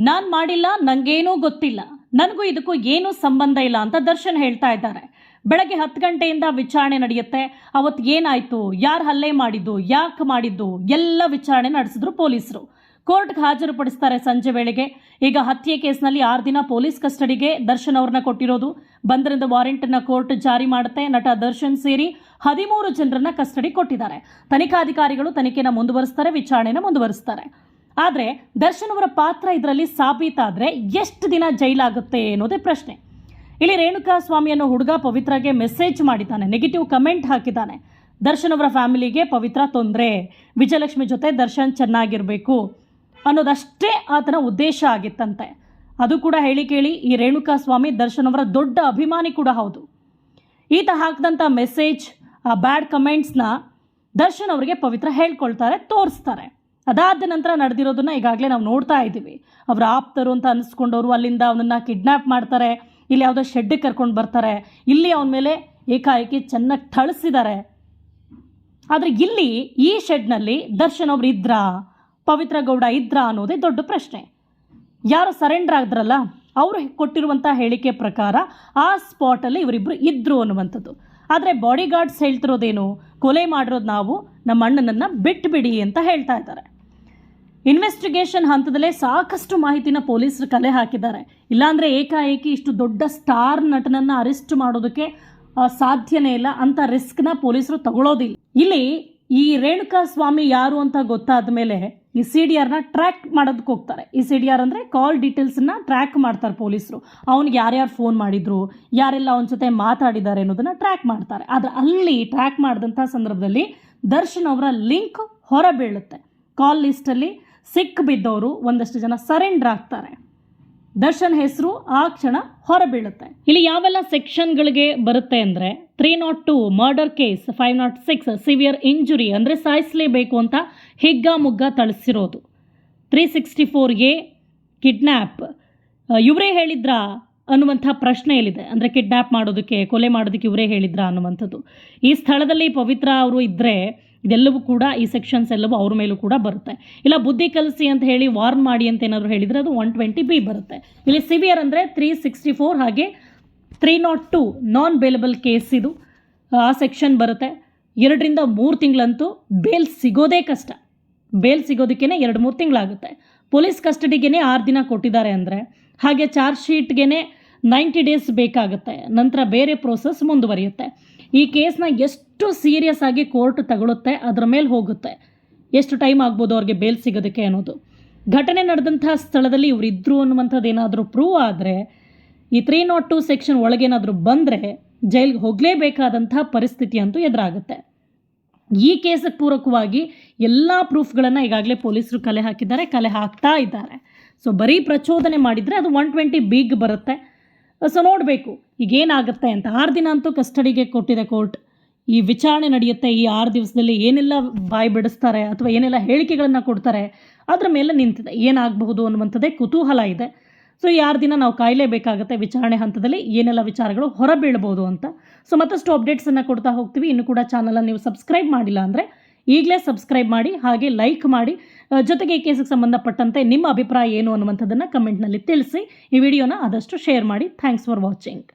ನಾನು ಮಾಡಿಲ್ಲ ನನಗೇನೂ ಗೊತ್ತಿಲ್ಲ. ನನಗೂ ಇದಕ್ಕೂ ಏನೂ ಸಂಬಂಧ ಇಲ್ಲ ಅಂತ ದರ್ಶನ್ ಹೇಳ್ತಾ ಇದ್ದಾರೆ. ಬೆಳಗ್ಗೆ ಹತ್ತು ಗಂಟೆಯಿಂದ ವಿಚಾರಣೆ ನಡೆಯುತ್ತೆ. ಅವತ್ತು ಏನಾಯಿತು? ಯಾರು ಹಲ್ಲೆ ಮಾಡಿದ್ದು? ಯಾಕೆ ಮಾಡಿದ್ದು? ಎಲ್ಲ ವಿಚಾರಣೆ ನಡೆಸಿದ್ರು ಪೊಲೀಸರು. ಕೋರ್ಟ್ಗೆ ಹಾಜರುಪಡಿಸ್ತಾರೆ ಸಂಜೆ ವೇಳೆಗೆ. ಈಗ ಹತ್ಯೆ ಕೇಸ್ನಲ್ಲಿ ಆರು ದಿನ ಪೊಲೀಸ್ ಕಸ್ಟಡಿಗೆ ದರ್ಶನ್ ಅವ್ರನ್ನ ಕೊಟ್ಟಿರೋದು. ಬಂದರಿಂದ ನ ಕೋರ್ಟ್ ಜಾರಿ ಮಾಡುತ್ತೆ. ನಟ ದರ್ಶನ್ ಸೇರಿ ಹದಿಮೂರು ಜನರನ್ನ ಕಸ್ಟಡಿ ಕೊಟ್ಟಿದ್ದಾರೆ. ತನಿಖಾಧಿಕಾರಿಗಳು ತನಿಖೆನ ಮುಂದುವರಿಸ್ತಾರೆ, ವಿಚಾರಣೆನ ಮುಂದುವರಿಸ್ತಾರೆ. ಆದರೆ ದರ್ಶನ್ ಅವರ ಪಾತ್ರ ಇದರಲ್ಲಿ ಸಾಬೀತಾದರೆ ಎಷ್ಟು ದಿನ ಜೈಲಾಗುತ್ತೆ ಅನ್ನೋದೇ ಪ್ರಶ್ನೆ. ಇಲ್ಲಿ ರೇಣುಕಾ ಸ್ವಾಮಿ ಅನ್ನೋ ಹುಡುಗ ಪವಿತ್ರಗೆ ಮೆಸೇಜ್ ಮಾಡಿದ್ದಾನೆ, ನೆಗೆಟಿವ್ ಕಮೆಂಟ್ ಹಾಕಿದ್ದಾನೆ. ದರ್ಶನ್ ಅವರ ಫ್ಯಾಮಿಲಿಗೆ ಪವಿತ್ರ ತೊಂದರೆ, ವಿಜಯಲಕ್ಷ್ಮಿ ಜೊತೆ ದರ್ಶನ್ ಚೆನ್ನಾಗಿರಬೇಕು ಅನ್ನೋದಷ್ಟೇ ಆತನ ಉದ್ದೇಶ ಆಗಿತ್ತಂತೆ. ಅದು ಕೂಡ ಹೇಳಿ ಕೇಳಿ ಈ ರೇಣುಕಾ ಸ್ವಾಮಿ ದರ್ಶನ್ ಅವರ ದೊಡ್ಡ ಅಭಿಮಾನಿ ಕೂಡ ಹೌದು. ಈತ ಹಾಕಿದಂಥ ಮೆಸೇಜ್, ಆ ಬ್ಯಾಡ್ ಕಮೆಂಟ್ಸ್ನ ದರ್ಶನ್ ಅವರಿಗೆ ಪವಿತ್ರ ಹೇಳ್ಕೊಳ್ತಾರೆ, ತೋರಿಸ್ತಾರೆ. ಅದಾದ ನಂತರ ನಡೆದಿರೋದನ್ನ ಈಗಾಗಲೇ ನಾವು ನೋಡ್ತಾ ಇದ್ದೀವಿ. ಅವರ ಆಪ್ತರು ಅಂತ ಅನಿಸ್ಕೊಂಡವರು ಅಲ್ಲಿಂದ ಅವನನ್ನು ಕಿಡ್ನ್ಯಾಪ್ ಮಾಡ್ತಾರೆ, ಇಲ್ಲಿ ಯಾವುದೋ ಶೆಡ್ಡಿಗೆ ಕರ್ಕೊಂಡು ಬರ್ತಾರೆ, ಇಲ್ಲಿ ಅವನ ಮೇಲೆ ಏಕಾಏಕಿ ಚೆನ್ನಾಗಿ ಥಳಿಸಿದ್ದಾರೆ ಆದರೆ ಇಲ್ಲಿ ಈ ಶೆಡ್ನಲ್ಲಿ ದರ್ಶನ್ ಅವರು ಇದ್ರಾ, ಪವಿತ್ರ ಗೌಡ ಇದ್ರಾ ಅನ್ನೋದೇ ದೊಡ್ಡ ಪ್ರಶ್ನೆ. ಯಾರು ಸರೆಂಡರ್ ಆದ್ರಲ್ಲ, ಅವರು ಕೊಟ್ಟಿರುವಂಥ ಹೇಳಿಕೆ ಪ್ರಕಾರ ಆ ಸ್ಪಾಟಲ್ಲಿ ಇವರಿಬ್ಬರು ಇದ್ದರು ಅನ್ನುವಂಥದ್ದು. ಆದರೆ ಬಾಡಿ ಗಾರ್ಡ್ಸ್ ಹೇಳ್ತಿರೋದೇನು, ಕೊಲೆ ಮಾಡಿರೋದು ನಾವು, ನಮ್ಮ ಅಣ್ಣನನ್ನು ಬಿಟ್ಬಿಡಿ ಅಂತ ಹೇಳ್ತಾ ಇದ್ದಾರೆ. ಇನ್ವೆಸ್ಟಿಗೇಷನ್ ಹಂತದಲ್ಲೇ ಸಾಕಷ್ಟು ಮಾಹಿತಿನ ಪೊಲೀಸರು ಕಲೆ ಹಾಕಿದ್ದಾರೆ. ಇಲ್ಲಾಂದರೆ ಏಕಾಏಕಿ ಇಷ್ಟು ದೊಡ್ಡ ಸ್ಟಾರ್ ನಟನನ್ನು ಅರೆಸ್ಟ್ ಮಾಡೋದಕ್ಕೆ ಸಾಧ್ಯನೇ ಇಲ್ಲ. ಅಂತ ರಿಸ್ಕ್ನ ಪೊಲೀಸರು ತಗೊಳ್ಳೋದಿಲ್ಲ ಇಲ್ಲಿ ಈ ರೇಣುಕಾ ಸ್ವಾಮಿ ಯಾರು ಅಂತ ಗೊತ್ತಾದ ಮೇಲೆ ಈ ಸಿ ಡಿ ಆರ್ನ ಟ್ರ್ಯಾಕ್ ಮಾಡೋದಕ್ಕೆ ಹೋಗ್ತಾರೆ. ಈ ಸಿ ಡಿ ಆರ್ ಅಂದರೆ ಕಾಲ್ ಡೀಟೇಲ್ಸನ್ನ ಟ್ರ್ಯಾಕ್ ಮಾಡ್ತಾರೆ ಪೊಲೀಸರು. ಅವ್ನಿಗೆ ಯಾರ್ಯಾರು ಫೋನ್ ಮಾಡಿದ್ರು, ಯಾರೆಲ್ಲ ಅವನ ಜೊತೆ ಮಾತಾಡಿದ್ದಾರೆ ಅನ್ನೋದನ್ನ ಟ್ರ್ಯಾಕ್ ಮಾಡ್ತಾರೆ. ಆದರೆ ಅಲ್ಲಿ ಟ್ರ್ಯಾಕ್ ಮಾಡಿದಂಥ ಸಂದರ್ಭದಲ್ಲಿ ದರ್ಶನ್ ಅವರ ಲಿಂಕ್ ಹೊರಬೀಳುತ್ತೆ. ಕಾಲ್ ಲಿಸ್ಟಲ್ಲಿ ಸಿಕ್ ಬಿದ್ದವರು ಒಂದಷ್ಟು ಜನ ಸರೆಂಡರ್ ಆಗ್ತಾರೆ. ದರ್ಶನ್ ಹೆಸರು ಆ ಕ್ಷಣ ಹೊರಬೀಳುತ್ತೆ. ಇಲ್ಲಿ ಯಾವೆಲ್ಲ ಸೆಕ್ಷನ್ಗಳಿಗೆ ಬರುತ್ತೆ ಅಂದರೆ three not two murder case five not six severe injury ಅಂದರೆ ಸಾಯಿಸಲೇಬೇಕು ಅಂತ ಹಿಗ್ಗ ಮುಗ್ಗ ತಳಿಸಿರೋದು three sixty four A kidnap ಇವರೇ ಹೇಳಿದ್ರಾ ಅನ್ನುವಂಥ ಪ್ರಶ್ನೆಯಲ್ಲಿದೆ ಅಂದರೆ ಕಿಡ್ನ್ಯಾಪ್ ಮಾಡೋದಕ್ಕೆ, ಕೊಲೆ ಮಾಡೋದಕ್ಕೆ ಇವರೇ ಹೇಳಿದ್ರಾ ಅನ್ನುವಂಥದ್ದು. ಈ ಸ್ಥಳದಲ್ಲಿ ಪವಿತ್ರ ಅವರು ಇದ್ದರೆ ಇದೆಲ್ಲವೂ ಕೂಡ ಈ ಸೆಕ್ಷನ್ಸ್ ಎಲ್ಲವೂ ಅವ್ರ ಮೇಲೂ ಕೂಡ ಬರುತ್ತೆ. ಇಲ್ಲ, ಬುದ್ಧಿ ಕಲಿಸಿ ಅಂತ ಹೇಳಿ ವಾರ್ನ್ ಮಾಡಿ ಅಂತ ಏನಾದರೂ ಹೇಳಿದರೆ ಅದು ಒನ್ ಟ್ವೆಂಟಿ ಬಿ ಬರುತ್ತೆ. ಇಲ್ಲಿ ಸಿವಿಯರ್ ಅಂದರೆ ತ್ರೀ ಸಿಕ್ಸ್ಟಿ ಫೋರ್ ಹಾಗೆ three not two non bailable case ಇದು. ಆ ಸೆಕ್ಷನ್ ಬರುತ್ತೆ. ಎರಡರಿಂದ ಮೂರು ತಿಂಗಳಂತೂ ಬೇಲ್ ಸಿಗೋದೇ ಕಷ್ಟ. ಬೇಲ್ ಸಿಗೋದಕ್ಕೇ ಎರಡು ಮೂರು ತಿಂಗಳಾಗುತ್ತೆ. ಪೊಲೀಸ್ ಕಸ್ಟಡಿಗೇ ಆರು ದಿನ ಕೊಟ್ಟಿದ್ದಾರೆ ಅಂದರೆ, ಹಾಗೆ ಚಾರ್ಜ್ ಶೀಟ್ಗೆ ನೈಂಟಿ ಡೇಸ್ ಬೇಕಾಗುತ್ತೆ. ನಂತರ ಬೇರೆ ಪ್ರೋಸೆಸ್ ಮುಂದುವರಿಯುತ್ತೆ. ಈ ಕೇಸ್ನ ಎಷ್ಟು ಸೀರಿಯಸ್ ಆಗಿ ಕೋರ್ಟ್ ತಗೊಳುತ್ತೆ, ಅದರ ಮೇಲೆ ಹೋಗುತ್ತೆ. ಎಷ್ಟು ಟೈಮ್ ಆಗ್ಬೋದು ಅವ್ರಿಗೆ ಬೇಲ್ ಸಿಗೋದಕ್ಕೆ ಅನ್ನೋದು. ಘಟನೆ ನಡೆದಂತಹ ಸ್ಥಳದಲ್ಲಿ ಇವರು ಇದ್ರು ಅನ್ನುವಂಥದ್ದು ಏನಾದರೂ ಪ್ರೂವ್ ಆದರೆ, ಈ ತ್ರೀ ನಾಟ್ ಟು ಸೆಕ್ಷನ್ ಒಳಗೇನಾದರೂ ಬಂದರೆ ಜೈಲ್ಗೆ ಹೋಗಲೇಬೇಕಾದಂಥ ಪರಿಸ್ಥಿತಿ ಅಂತೂ ಎದುರಾಗುತ್ತೆ. ಈ ಕೇಸಕ್ಕೆ ಪೂರಕವಾಗಿ ಎಲ್ಲ ಪ್ರೂಫ್ಗಳನ್ನು ಈಗಾಗಲೇ ಪೊಲೀಸರು ಕಲೆ ಹಾಕಿದ್ದಾರೆ, ಕಲೆ ಹಾಕ್ತಾ ಇದ್ದಾರೆ. ಸೊ ಬರೀ ಪ್ರಚೋದನೆ ಮಾಡಿದರೆ ಅದು ಒನ್ ಟ್ವೆಂಟಿ ಬಿಗ್ ಬರುತ್ತೆ. ಸೊ ನೋಡಬೇಕು, ಈಗೇನಾಗುತ್ತೆ ಅಂತ. ಆರು ದಿನ ಅಂತೂ ಕಸ್ಟಡಿಗೆ ಕೊಟ್ಟಿದೆ ಕೋರ್ಟ್ ಈ ವಿಚಾರಣೆ ನಡೆಯುತ್ತೆ, ಈ ಆರು ದಿವಸದಲ್ಲಿ ಏನೆಲ್ಲ ಬಾಯಿ ಬಿಡಿಸ್ತಾರೆ ಅಥವಾ ಏನೆಲ್ಲ ಹೇಳಿಕೆಗಳನ್ನು ಕೊಡ್ತಾರೆ, ಅದ್ರ ಮೇಲೆ ನಿಂತಿದೆ. ಏನಾಗಬಹುದು ಅನ್ನುವಂಥದ್ದೇ ಕುತೂಹಲ ಇದೆ. ಸೊ ಈ ಆರು ದಿನ ನಾವು ಕಾಯಲೇಬೇಕಾಗುತ್ತೆ ವಿಚಾರಣೆ ಹಂತದಲ್ಲಿ ಏನೆಲ್ಲ ವಿಚಾರಗಳು ಹೊರಬೀಳ್ಬೋದು ಅಂತ. ಸೊ ಮತ್ತಷ್ಟು ಅಪ್ಡೇಟ್ಸನ್ನು ಕೊಡ್ತಾ ಹೋಗ್ತೀವಿ. ಇನ್ನು ಕೂಡ ಚಾನಲನ್ನು ನೀವು ಸಬ್ಸ್ಕ್ರೈಬ್ ಮಾಡಿಲ್ಲ ಅಂದರೆ ಈಗಲೇ ಸಬ್ಸ್ಕ್ರೈಬ್ ಮಾಡಿ, ಹಾಗೆ ಲೈಕ್ ಮಾಡಿ. ಜೊತೆಗೆ ಈ ಕೇಸಿಗೆ ಸಂಬಂಧಪಟ್ಟಂತೆ ನಿಮ್ಮ ಅಭಿಪ್ರಾಯ ಏನು ಅನ್ನುವಂಥದ್ದನ್ನು ಕಮೆಂಟ್ನಲ್ಲಿ ತಿಳಿಸಿ. ಈ ವಿಡಿಯೋನ ಆದಷ್ಟು ಶೇರ್ ಮಾಡಿ. Thanks for watching